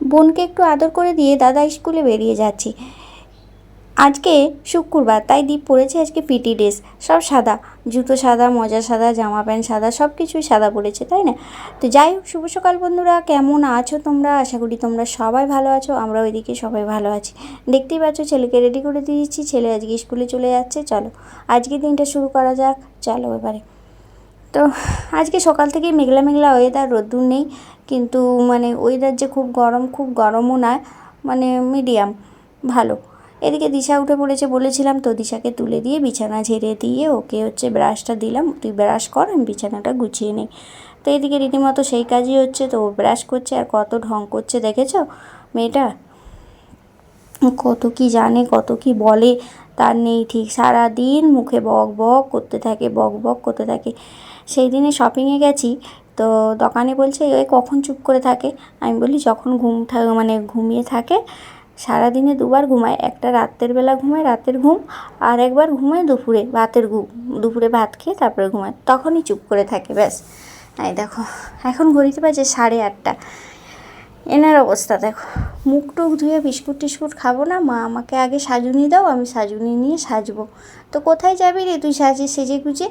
বোনকে একটু আদর করে দিয়ে দাদা স্কুলে বেরিয়ে যাচ্ছি। আজকে শুক্রবার, তাই দীপ পড়েছে আজকে পিটি ড্রেস। সব সাদা, জুতো সাদা, মোজা সাদা, জামা প্যান্ট সাদা সব কিছুই সাদা পড়েছে, তাই না? তো যাই হোক, শুভ সকাল বন্ধুরা, কেমন আছো তোমরা? আশা করি তোমরা সবাই ভালো আছো, আমরা ওইদিকে সবাই ভালো আছি। দেখতেই পাচ্ছ, ছেলেকে রেডি করে দিয়েছি, ছেলে আজকে স্কুলে চলে যাচ্ছে, চলো। আজকে দিনটা শুরু করা যাক, চলো এবারে। তো আজকে সকাল থেকেই মেঘলা মেঘলা ওয়েদার রোদ্দুর নেই, কিন্তু মানে ওয়েদার যে খুব গরম, খুব গরমও নয় মানে মিডিয়াম ভালো। এদিকে দিশা উঠে পড়েছে, বলেছিলাম তো দিশাকে তুলে দিয়ে বিছানা ঝেড়ে দিয়ে ওকে হচ্ছে ব্রাশটা দিলাম, তুই ব্রাশ কর, আমি বিছানাটা গুছিয়ে নিই। তো এদিকে রীতিমতো সেই কাজই হচ্ছে, তো ও ব্রাশ করছে আর কত ঢং করছে, দেখেছ? মেয়েটা কত কি জানে, কত কি বলে তার নেই ঠিক সারা দিন মুখে বক বক করতে থাকে, বক বক করতে থাকে। সেই দিনে শপিংয়ে গেছি, তো দোকানে বলছে ওই কখন চুপ করে থাকে? আমি বলি, যখন ঘুম মানে ঘুমিয়ে থাকে, সারাদিনে দুবার ঘুমায়। একটা রাতের বেলা ঘুমায়, রাতের ঘুম, আর একবার ঘুমায় দুপুরে, ভাতের ঘুম দুপুরে ভাত খেয়ে তারপরে ঘুমায়। তখনই চুপ করে থাকে, ব্যাস। এই দেখো, এখন ঘড়িতে বাজে সাড়ে আটটা। এনার অবস্থা, দেখো। মুখ টুক ধুয়ে বিস্কুট টিস্কুট খাব না, মা আমাকে আগে সাজুনি দাও, আমি সাজুনি নিয়ে সাজবো। তো কোথায় যাবি রে তুই সাজে সেজে গুজে?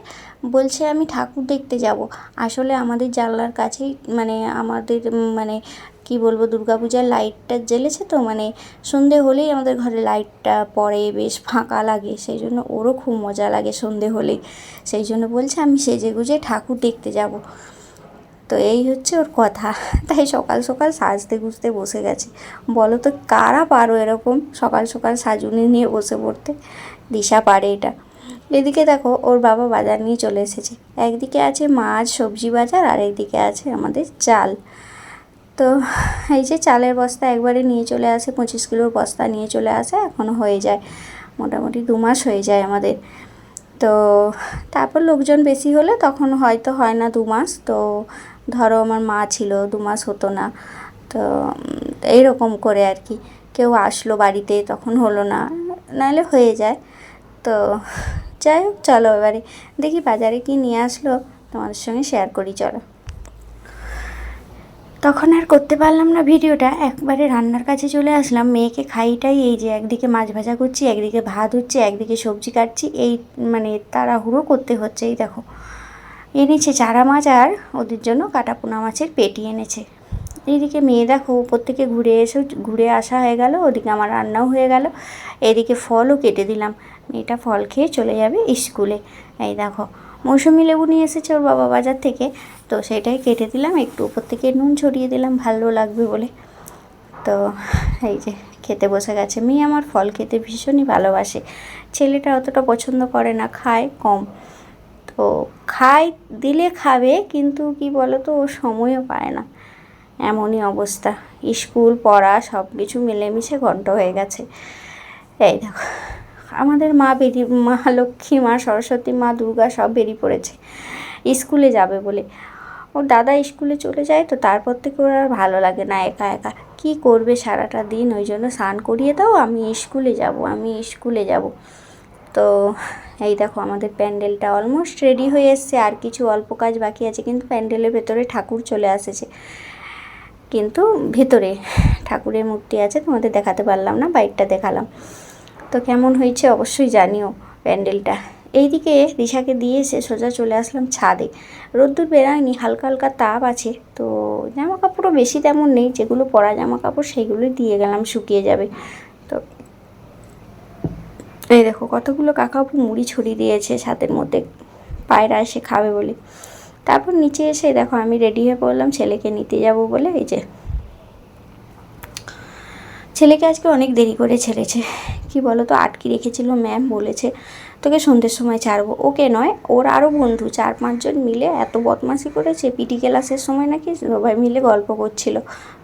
বলছে আমি ঠাকুর দেখতে যাব। আসলে আমাদের জানলার কাছেই মানে আমাদের মানে কি বলব, দুর্গাপূজার লাইটটা জ্বেলেছে তো মানে সন্ধে হলেই আমাদের ঘরে লাইটটা পড়ে, বেশ ফাঁকা লাগে, সেই জন্য ওরও খুব মজা লাগে সন্ধে হলেই। সেই জন্য বলছে আমি সেজে গুজে ঠাকুর দেখতে যাব। তো এই হচ্ছে ওর কথা। তাই সকাল সকাল সাজতে গুজতে বসে গেছে। বলো তো, কারা পারো এরকম সকাল সকাল সাজুনি নিয়ে বসে পড়তে? দিশা পারে এটা। এদিকে দেখো, ওর বাবা বাজার নিয়ে চলে এসেছে। একদিকে আছে মাছ, সবজি বাজার, আর একদিকে আছে আমাদের চাল। তো এই যে চালের বস্তা একবারে নিয়ে চলে আসে, পঁচিশ কিলোর বস্তা নিয়ে চলে আসে, এখন হয়ে যায়। মোটামুটি দু মাস হয়ে যায় আমাদের। তো তারপর লোকজন বেশি হলে তখন হয়তো হয় না দু মাস। তো ধরো আমার মা ছিল, দু মাস হতো না, তো এইরকম করে আর কি। কেউ আসলো বাড়িতে, তখন হলো না নাহলে হয়ে যায়। তো, যাই হোক, চলো এবারে। দেখি বাজারে কি নিয়ে আসলো, তোমাদের সঙ্গে শেয়ার করি, চলো। তখন আর করতে পারলাম না ভিডিওটা, একবারে রান্নার কাছে চলে আসলাম। মেয়েকে খাইটাই, এই যে একদিকে মাছ ভাজা করছি, একদিকে ভাত হচ্ছে, একদিকে সবজি কাটছি, এই মানে তাড়াহুড়ো করতে হচ্ছে, এই দেখো। এনেছে চারা মাছ আর ওদের জন্য কাটা পোনা মাছের পেটি এনেছে। এদিকে মেয়ে দেখো উপর থেকে ঘুরে এসে ঘুরে আসা হয়ে গেল, ওদিকে আমার রান্নাও হয়ে গেল। এদিকে ফলও কেটে দিলাম। মেয়েটা ফল খেয়ে চলে যাবে স্কুলে। এই দেখো, মৌসুমি লেবু নিয়ে এসেছে ওর বাবা বাজার থেকে। তো সেটাই কেটে দিলাম, একটু উপর থেকে নুন ছড়িয়ে দিলাম, ভালো লাগবে বলে। তো এই যে খেতে বসে গেছে মেয়ে, আমার ফল খেতে ভীষণই ভালোবাসে। ছেলেটা অতটা পছন্দ করে না, খায় কম। তো খাই দিলে খাবে, কিন্তু কি বলো তো ও সময়ও পায় না। এমনই অবস্থা। স্কুল, পড়া সব কিছু মিলেমিশে ঘন্ট হয়ে গেছে। এই দেখো, আমাদের মা বেরিয়ে মা লক্ষ্মী, মা সরস্বতী, মা দুর্গা সব বেরিয়ে পড়েছে। স্কুলে যাবে বলে। ওর দাদা স্কুলে চলে যায় তো তারপর থেকে ওর আর ভালো লাগে না একা একা। কি করবে সারাটা দিন? ওই জন্য স্নান করিয়ে দাও, আমি স্কুলে যাব, আমি স্কুলে যাব। তো এই দেখো আমাদের প্যান্ডেলটা অলমোস্ট রেডি হয়ে এসছে, আর কিছু অল্প কাজ বাকি আছে, কিন্তু প্যান্ডেলের ভেতরে ঠাকুর চলে আসেছে। কিন্তু ভেতরে ঠাকুরের মূর্তি আছে, তোমাদের দেখাতে পারলাম না বাইকটা দেখালাম। তো কেমন হয়েছে অবশ্যই জানিও প্যান্ডেলটা। এইদিকে দিশাকে দিয়ে এসে সোজা চলে আসলাম ছাদে। রোদ্দুর বেরায়নি, হালকা হালকা তাপ আছে, তো জামা কাপড়ও বেশি তেমন নেই, যেগুলো পরা জামা কাপড় সেইগুলোই দিয়ে গেলাম, শুকিয়ে যাবে। তো এই দেখো, কতগুলো কাকাপু মুড়ি ছড়িয়ে দিয়েছে ছাদের মধ্যে। পায়রা এসে খাবে বলে। তারপর নিচে এসে দেখো, আমি রেডি হয়ে পড়লাম, ছেলেকে নিতে যাব বলে, এই যে ছেলেকে আজকে অনেক দেরি করে ছেড়েছে। কি বলো তো আটকে রেখেছিল ম্যাম বলেছে, তোকে সন্ধ্যের সময় ছাড়বো। ওকে নয়, ওর আরও বন্ধু, চার পাঁচজন মিলে এত বদমাশি করেছে, পিটি ক্লাসের সময় নাকি সবাই মিলে গল্প করছিল,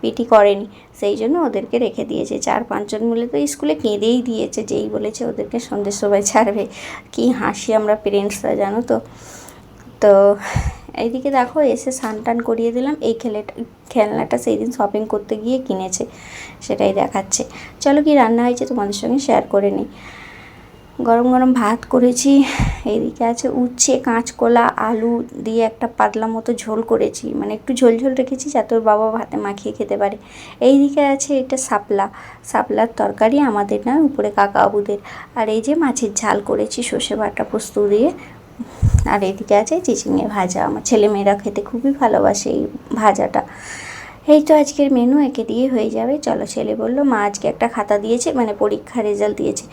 পিটি করেনি। সেই জন্য ওদেরকে রেখে দিয়েছে। চার পাঁচজন মিলে তো স্কুলে কেঁদেই দিয়েছে, যেই বলেছে ওদেরকে সন্ধ্যের সময় ছাড়বে। কি হাসি আমরা পেরেন্টসরা জানো তো? তো এইদিকে দেখো এসে টান করিয়ে দিলাম। এই খেলেটা খেলনাটা সেই দিন শপিং করতে গিয়ে কিনেছে, সেটাই দেখাচ্ছে। চলো কি রান্না হয়েছে তোমাদের সঙ্গে শেয়ার করে নিই। গরম গরম ভাত করেছি, এইদিকে আছে উচ্ছে, কাঁচকলা, আলু দিয়ে একটা পাতলা মতো ঝোল করেছি। মানে একটু ঝোল ঝোল রেখেছি যাতে ওর বাবা ভাতে মাখিয়ে খেতে পারে। এইদিকে আছে এটা শাপলা। শাপলার তরকারি আমাদের না, উপরে কাকা বাবুদের আর এই যে মাছের ঝাল করেছি, সর্ষে বাটা পোস্ত দিয়ে। আর এদিকে আছে চিচিঙে ভাজা। আমার ছেলেমেয়েরা খেতে খুবই ভালোবাসে এই ভাজাটা। এই তো আজকের মেনু একে দিয়ে হয়ে যাবে। চলো ছেলে বলল, মা আজকে একটা খাতা দিয়েছে মানে পরীক্ষা রেজাল্ট দিয়েছে।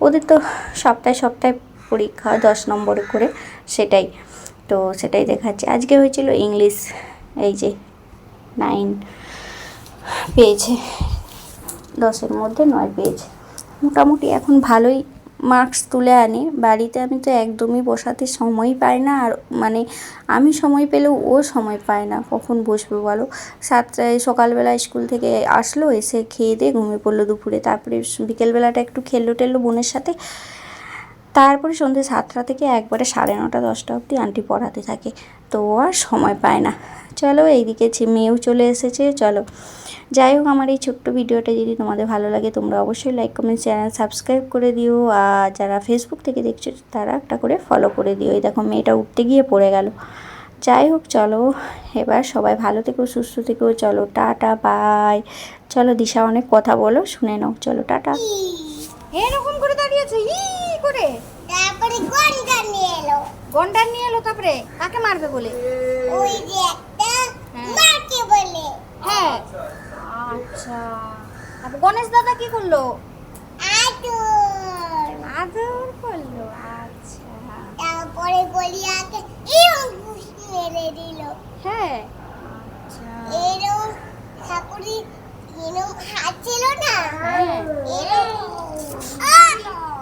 ওদের তো সপ্তাহে সপ্তাহে পরীক্ষা দশ নম্বরে করে সেটাই। তো সেটাই দেখাচ্ছে। আজকে হয়েছিল ইংলিশ, এই যে নাইন পেয়েছে। দশের মধ্যে নয় পেয়েছে। মোটামুটি এখন ভালোই মার্কস তুলে আনে। বাড়িতে আমি তো একদমই বসাতে সময় পাই না আর মানে আমি সময় পেলেও ও সময় পায় না। কখন বসবে বলো? সাতটায় সকালবেলা স্কুল থেকে আসলো, এসে খেয়ে দিয়ে ঘুমিয়ে পড়ল দুপুরে। তারপরে বিকেলবেলাটা একটু খেললো টেললো বোনের সাথে। তারপরে সন্ধ্যে সাতটা থেকে একবারে সাড়ে নটা, দশটা অবধি আন্টি পড়াতে থাকে। তো আর সময় পায় না। চলো এইদিকে মেয়েও চলে এসেছে, চলো। যাই হোক, আমার এই ছোট্ট ভিডিওটা যদি তোমাদের ভালো লাগে, তোমরা অবশ্যই লাইক কমেন্ট চ্যানেল সাবস্ক্রাইব করে দিও। আর যারা ফেসবুক থেকে দেখছ, তারা একটা করে ফলো করে দিও। এই দেখো, মেয়েটা উঠতে গিয়ে পড়ে গেল। যাই হোক, চলো। এবার সবাই ভালো থেকো, সুস্থ থেকো। চলো, টাটা বাই চলো, দিশা অনেক কথা বলো, শুনে নাও। চলো, টাটা। এরকম করে দাঁড়িয়েছে ই করে। তারপরে গন্ডা নিয়ে এলো। গন্ডার নিয়ে এলো তারপরে কাকে মারবে বলে? ওই যে একটা হ্যাঁ। মাকে বলে। হ্যাঁ। আচ্ছা। তারপর গণেশ দাদা কি করল? আদর। আদর করল আচ্ছা। তারপরে গলিয়াকে এরম ঘুষ মেরে দিল। হ্যাঁ। আচ্ছা। এরম ঠাকুরি এরম হাত ছিল না? হ্যাঁ। Aa!